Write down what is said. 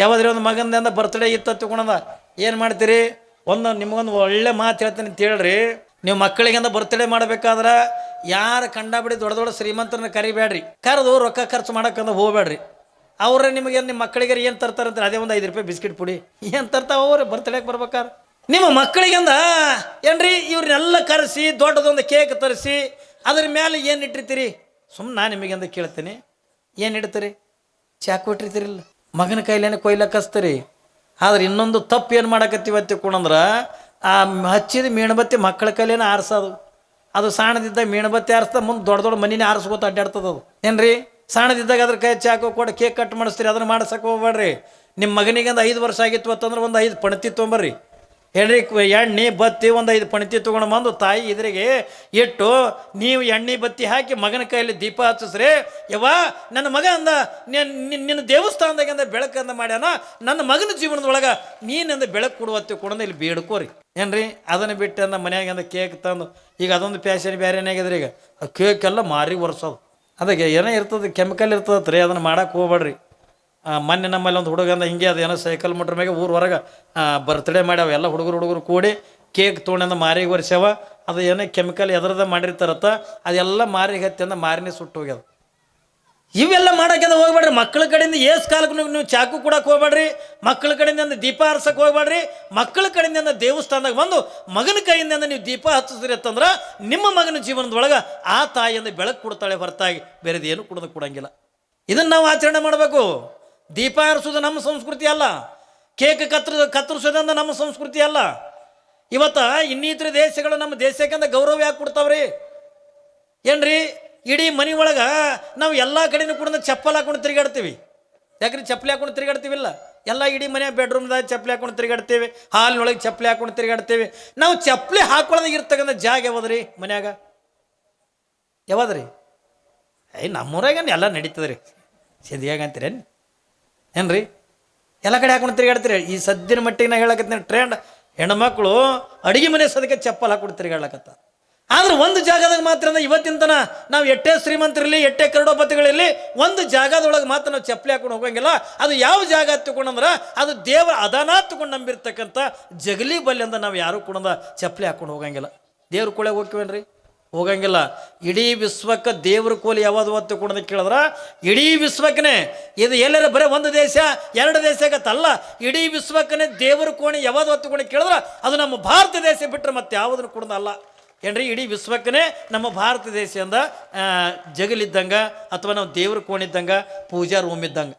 ಯಾವಾದ್ರಿ ಒಂದು ಮಗನಿಂದ ಬರ್ತ್ಡೇ ಇತ್ತು ತಿಳ್ಕೊಳದ ಏನು ಮಾಡ್ತೀರಿ? ಒಂದು ನಿಮಗೊಂದು ಒಳ್ಳೆ ಮಾತು ಹೇಳ್ತೀನಿ ಅಂತ ಹೇಳ್ರಿ. ನೀವು ಮಕ್ಕಳಿಗೆಂದ ಬರ್ತ್ಡೇ ಮಾಡಬೇಕಾದ್ರೆ ಯಾರು ಕಂಡಾಬಿಡಿ ದೊಡ್ಡ ದೊಡ್ಡ ಶ್ರೀಮಂತರನ್ನ ಕರಿಬೇಡ್ರಿ. ಕರೆದು ರೊಕ್ಕ ಖರ್ಚು ಮಾಡಕ್ಕಂದ ಹೋಗಬೇಡ್ರಿ. ಅವ್ರೆ ನಿಮಗೆ ನಿಮ್ಮ ಮಕ್ಕಳಿಗೆ ಏನು ತರ್ತಾರಂತ ಅದೇ ಒಂದು ಐದು ರೂಪಾಯಿ ಬಿಸ್ಕಿಟ್ ಪುಡಿ. ಏನು ತರ್ತಾವ ಹೋಗ್ರಿ ಬರ್ತಡೇಗೆ ಬರ್ಬೇಕಾರೆ ನಿಮ್ಮ ಮಕ್ಕಳಿಗೆಂದ ಏನ್ರಿ? ಇವ್ರನ್ನೆಲ್ಲ ಕರೆಸಿ, ದೊಡ್ಡದೊಂದು ಕೇಕ್ ತರಿಸಿ, ಅದ್ರ ಮೇಲೆ ಏನು ಇಟ್ಟಿರ್ತೀರಿ? ಸುಮ್ಮನೆ ನಾನು ನಿಮಗೆಂದ ಕೇಳ್ತೀನಿ. ಏನು ಇಡ್ತೀರಿ? ಚಾಕು ಇಟ್ಟಿರ್ತೀರಿಲ್ಲ ಮಗನ ಕೈಲೇನೆ ಕೊಯ್ಲಕ್ಕೆ ಹಚ್ತೀರಿ. ಆದ್ರೆ ಇನ್ನೊಂದು ತಪ್ಪು ಏನು ಮಾಡಕತ್ತೀವತ್ತಿ ತಿಳ್ಕೊಂಡ್ರೆ ಆ ಹಚ್ಚಿದ ಮೀಣಬತ್ತಿ ಮಕ್ಕಳ ಕೈಲೇನೆ ಆರಿಸೋದು. ಅದು ಸಣ್ಣದಿದ್ದಾಗ ಮೀಣಬತ್ತಿ ಆರಿಸ್ತಾ ಮುಂದೆ ದೊಡ್ಡ ದೊಡ್ಡ ಮನಿನೇ ಆರಿಸ್ಕೋತ ಅಡ್ಡಾಡ್ತದ ಅದು. ಏನ್ರಿ? ಸಣ್ಣದಿದ್ದಾಗ ಅದ್ರ ಕೈ ಚಾಕು ಕೊಡ ಕೇಕ್ ಕಟ್ ಮಾಡಿಸ್ತೀರಿ, ಅದನ್ನ ಮಾಡ್ಸಕ್ಕೆ ಹೋಗ್ಬೇಡ್ರಿ. ನಿಮ್ಮ ಮಗನಿಗೆ ಒಂದು ಐದು ವರ್ಷ ಆಗಿತ್ತು ಅಂತಂದ್ರೆ ಒಂದು ಐದು ಪಣತಿ ತೊಗೊಂಬರ್ರಿ. ಕ- ಎಣ್ಣೆ ಬತ್ತಿ ಒಂದು ಐದು ಪಣತಿ ತೊಗೊಂಡು ಬಂದು ತಾಯಿ ಇದ್ರಿಗೆ ಇಟ್ಟು, ನೀವು ಎಣ್ಣೆ ಬತ್ತಿ ಹಾಕಿ ಮಗನ ಕೈಯಲ್ಲಿ ದೀಪ ಹಚ್ಚಿಸ್ರಿ. ಯವ್ವ, ನನ್ನ ಮಗ ಅಂದ, ನೀನ್- ನಿನ್ನ ದೇವಸ್ಥಾನದಾಗ ಅಂದ ಬೆಳಕಂದ ಮಾಡ್ಯಾನ. ನನ್ನ ಮಗನ ಜೀವನದೊಳಗೆ ನೀನಿಂದ ಬೆಳಕು ಕೊಡುವತ್ತೆ ಕೊಡಂದ ಇಲ್ಲಿ ಬೇಡ್ಕೋರಿ. ಏನ್ರಿ? ಅದನ್ನು ಬಿಟ್ಟು ಅಂದ ಮನ್ಯಾಗಿಂದ ಕೇಕ್ ತಂದು, ಈಗ ಅದೊಂದು ಪ್ಯಾಶನ್ ಬೇರೆನೇ ಆಗಿದ್ರಿ ಈಗ? ಆ ಕೇಕ್ ಎಲ್ಲ ಮಾರಿ ಒರೆಸೋದು. ಅದಕ್ಕೆ ಏನೇ ಇರ್ತದೆ ಕೆಮಿಕಲ್ ಇರ್ತದತ್ ರೀ ಅದನ್ನು ಮಾಡಕ್ಕೆ ಹೋಗ್ಬೇಡ್ರಿ. ಮೊನ್ನೆ ನಮ್ಮಲ್ಲಿ ಒಂದು ಹುಡುಗಂದ ಹಿಂಗೆ ಅದು ಏನೋ ಸೈಕಲ್ ಮಟ್ರ ಮ್ಯಾಗೆ ಊರು ಹೊರಗೆ ಬರ್ತ್ಡೇ ಮಾಡ್ಯಾವ, ಎಲ್ಲ ಹುಡುಗರು ಹುಡುಗರು ಕೂಡಿ ಕೇಕ್ ತೊಗೊಂಡು ಮಾರಿಗೆ ಒರೆಸ್ಯಾವ. ಅದು ಏನೋ ಕೆಮಿಕಲ್ ಎದ್ರದ ಮಾಡಿರ್ತಾರತ್ತ, ಅದೆಲ್ಲ ಮಾರಿಗೆ ಹತ್ತಿ ಅಂದ ಮಾರಿನೇ ಸುಟ್ಟು ಹೋಗ್ಯದ. ಇವೆಲ್ಲ ಮಾಡಕ್ಕೆ ಹೋಗ್ಬೇಡ್ರಿ, ಮಕ್ಕಳ ಕಡೆಯಿಂದ ಏಸ್ ಕಾಲಕ್ಕೆ ನೀವು ನೀವು ಚಾಕು ಕೊಡಕ್ಕೆ ಹೋಗ್ಬೇಡ್ರಿ, ಮಕ್ಕಳ ಕಡೆಯಿಂದ ದೀಪ ಹರ್ಸಕ್ಕೆ ಹೋಗ್ಬೇಡ್ರಿ, ಮಕ್ಕಳ ಕಡೆಯಿಂದ ದೇವಸ್ಥಾನದಾಗ ಬಂದು ಮಗನ ಕೈಯಿಂದ ನೀವು ದೀಪ ಹಚ್ಚಿಸ್ರಿ ಅಂತಂದ್ರೆ ನಿಮ್ಮ ಮಗನ ಜೀವನದೊಳಗೆ ಆ ತಾಯಿಯಿಂದ ಬೆಳಕು ಕೊಡ್ತಾಳೆ ಹೊರತಾಗಿ, ಬೇರೆದೇನು ಕೊಡೋದು ಕೊಡಂಗಿಲ್ಲ. ಇದನ್ನು ನಾವು ಆಚರಣೆ ಮಾಡಬೇಕು. ದೀಪ ಹರಿಸೋದು ನಮ್ಮ ಸಂಸ್ಕೃತಿ ಅಲ್ಲ. ಕೇಕ್ ಕತ್ರ ಕತ್ತರಿಸೋದಂದ ನಮ್ಮ ಸಂಸ್ಕೃತಿ ಅಲ್ಲ. ಇವತ್ತ ಇನ್ನಿತರ ದೇಶಗಳು ನಮ್ಮ ದೇಶಕ್ಕಂದ ಗೌರವ ಯಾಕೆ ಕೊಡ್ತಾವ್ರಿ? ಏನ್ರಿ? ಇಡೀ ಮನೆ ಒಳಗೆ ನಾವು ಎಲ್ಲ ಕಡೆನೂ ಕೂಡ ಚಪ್ಪಲ್ ಹಾಕೊಂಡು ತಿರುಗಾಡ್ತೀವಿ. ಯಾಕ್ರಿ ಚಪ್ಪಲಿ ಹಾಕೊಂಡು ತಿರುಗಾಡ್ತೀವಿಲ್ಲ? ಎಲ್ಲ ಇಡೀ ಮನೆ ಬೆಡ್ರೂಮ್ದಾಗ ಚಪ್ಪಲಿ ಹಾಕೊಂಡು ತಿರುಗಾಡ್ತೀವಿ. ಹಾಲಿನೊಳಗೆ ಚಪ್ಪಲಿ ಹಾಕೊಂಡು ತಿರುಗಾಡ್ತೀವಿ. ನಾವು ಚಪ್ಪಲಿ ಹಾಕೊಳ್ಳೋದಾಗ ಇರ್ತಕ್ಕಂಥ ಜಾಗ ಯಾವ್ದ್ರಿ ಮನ್ಯಾಗ? ಯಾವ್ದ್ರಿ? ಏಯ್ ನಮ್ಮೂರಾಗ ಎಲ್ಲ ನಡೀತದ್ರಿ. ರೀ ಸಿದ್ಧಿಯಾಗ ಅಂತೀರೇನು ಏನ್ರಿ? ಎಲ್ಲ ಕಡೆ ಹಾಕೊಂಡು ತಿರುಗಾಡ್ತೀರಿ? ಈ ಸದ್ಯನ ಮಟ್ಟಿಗೆ ನಾ ಹೇಳಕತ್ತೀನಿ ಟ್ರೆಂಡ್ ಹೆಣ್ಮಕ್ಳು ಅಡುಗೆ ಮನೆ ಸದಕ್ಕೆ ಚಪ್ಪಲ್ ಹಾಕೊಂಡು ತಿರುಗಾಡ್ಲಕತ್ತ. ಆದ್ರೆ ಒಂದು ಜಾಗದಾಗ ಮಾತ್ರ ಅಂದ್ರೆ ಇವತ್ತಿನ ತನ ನಾವು ಎಟ್ಟೆ ಶ್ರೀಮಂತರಿರಲಿ ಎಟ್ಟೆ ಕರಡೋಪತಿಗಳಿರಲಿ ಒಂದು ಜಾಗದೊಳಗೆ ಮಾತ್ರ ನಾವು ಚಪ್ಪಲಿ ಹಾಕೊಂಡು ಹೋಗಂಗಿಲ್ಲ. ಅದು ಯಾವ ಜಾಗ ತಗೊಂಡಂದ್ರೆ ಅದು ದೇವರ ಅದನಾ ತಗೊಂಡು ನಂಬಿರ್ತಕ್ಕಂಥ ಜಗಲಿ ಅಂತ ನಾವು ಯಾರು ಕೂಡ ಚಪ್ಪಲಿ ಹಾಕೊಂಡು ಹೋಗಂಗಿಲ್ಲ. ದೇವ್ರ ಕೊಳೆ ಹೋಗ್ತೀವೇನ್ರಿ? ಹೋಗಂಗಿಲ್ಲ. ಇಡೀ ವಿಶ್ವಕ್ಕೆ ದೇವ್ರ ಕೋಲಿ ಯಾವಾಗ ಒತ್ತು ಕೊಡೋದು ಕೇಳಿದ್ರೆ? ಇಡೀ ವಿಶ್ವಕ್ಕನೇ. ಇದು ಎಲ್ಲರ ಬರೀ ಒಂದು ದೇಶ, ಎರಡು ದೇಶ ಆಗತ್ತಲ್ಲ ಇಡೀ ವಿಶ್ವಕ್ಕನೇ ದೇವ್ರ ಕೋಣೆ ಯಾವಾಗ ಒತ್ತು ಕೊಡೋದು ಕೇಳಿದ್ರೆ? ಅದು ನಮ್ಮ ಭಾರತ ದೇಶ ಬಿಟ್ಟರೆ ಮತ್ತೆ ಯಾವುದನ್ನು ಕೊಡೋದಲ್ಲ ಏನ್ರಿ, ಇಡೀ ವಿಶ್ವಕ್ಕನೇ ನಮ್ಮ ಭಾರತ ದೇಶದಿಂದ ಜಗಲಿದ್ದಂಗೆ ಅಥವಾ ನಾವು ದೇವ್ರ ಕೋಣಿದ್ದಂಗೆ ಪೂಜಾ ರೂಮ್ ಇದ್ದಂಗೆ.